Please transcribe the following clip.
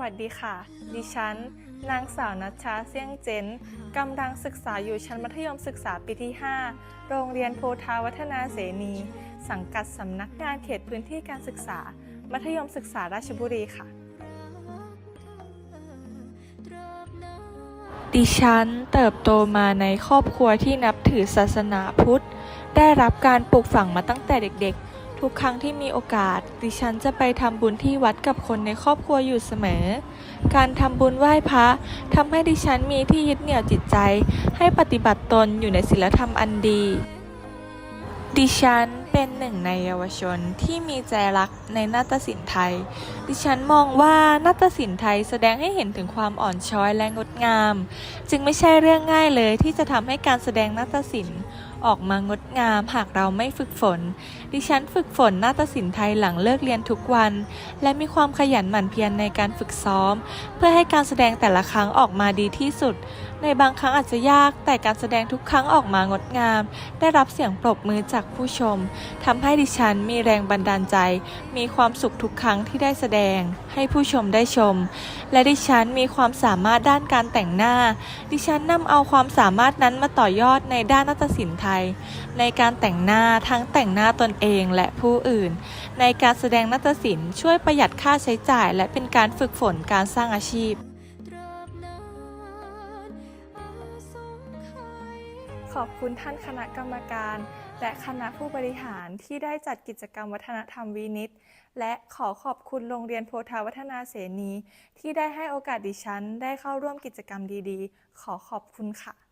วัสดีค่ะ ดิฉัน นางสาวนัชชาเสี่ยงเจนกำลังศึกษาอยู่ชั้นมัธยมศึกษาปีที่ 5 โรงเรียนโพธาวัฒนาเสนี สังกัดสำนักงานเขตพื้นที่การศึกษา มัธยมศึกษาราชบุรีค่ะ ดิฉันเติบโตมาในครอบครัวที่นับถือศาสนาพุทธ ได้รับการปลูกฝังมาตั้งแต่เด็กๆ ทุกครั้งที่มีโอกาส ดิฉันจะไปทำบุญที่วัดกับคนในครอบครัวอยู่เสมอ การทำบุญไหว้พระทำให้ดิฉันมีที่ยึดเหนี่ยวจิตใจ ให้ปฏิบัติตนอยู่ในศีลธรรมอันดี ดิฉันเป็นหนึ่งในเยาวชนที่มีใจรักในนาฏศิลป์ไทย ดิฉันมองว่านาฏศิลป์ไทยแสดงให้เห็นถึงความอ่อนช้อยและงดงาม จึงไม่ใช่เรื่องง่ายเลยที่จะทำให้การแสดงนาฏศิลป์ ออกมางดงามหากเราไม่ฝึกฝน ดิฉันฝึกฝนนาฏศิลป์ไทยหลังเลิกเรียนทุกวัน และมีความขยันหมั่นเพียรในการฝึกซ้อม เพื่อให้การแสดงแต่ละครั้งออกมาดีที่สุด ในบางครั้งอาจจะยากแต่การแสดงทุกครั้งออกมางดงาม ได้รับเสียงปรบมือจากผู้ชมทำให้ดิฉันมีแรงบันดาลใจ มีความสุขทุกครั้งที่ได้แสดง ให้ผู้ชมได้ชม และดิฉันมีความสามารถด้านการแต่งหน้า ดิฉันนำเอาความสามารถนั้นมาต่อยอดในด้านนาฏศิลป์ไทย ในการแต่งหน้าทั้งแต่งหน้าตนเองและผู้อื่น ในการแสดงนาฏศิลป์ช่วยประหยัดค่าใช้จ่าย และเป็นการฝึกฝนการสร้างอาชีพ ขอบคุณท่านคณะกรรมการ และคณะผู้บริหารที่ได้จัดกิจกรรมวัฒนธรรมวีนิต และขอขอบคุณโรงเรียนโพธาวัฒนาเสนี ที่ได้ให้โอกาสดิฉันได้เข้าร่วมกิจกรรมดีๆ ขอขอบคุณค่ะ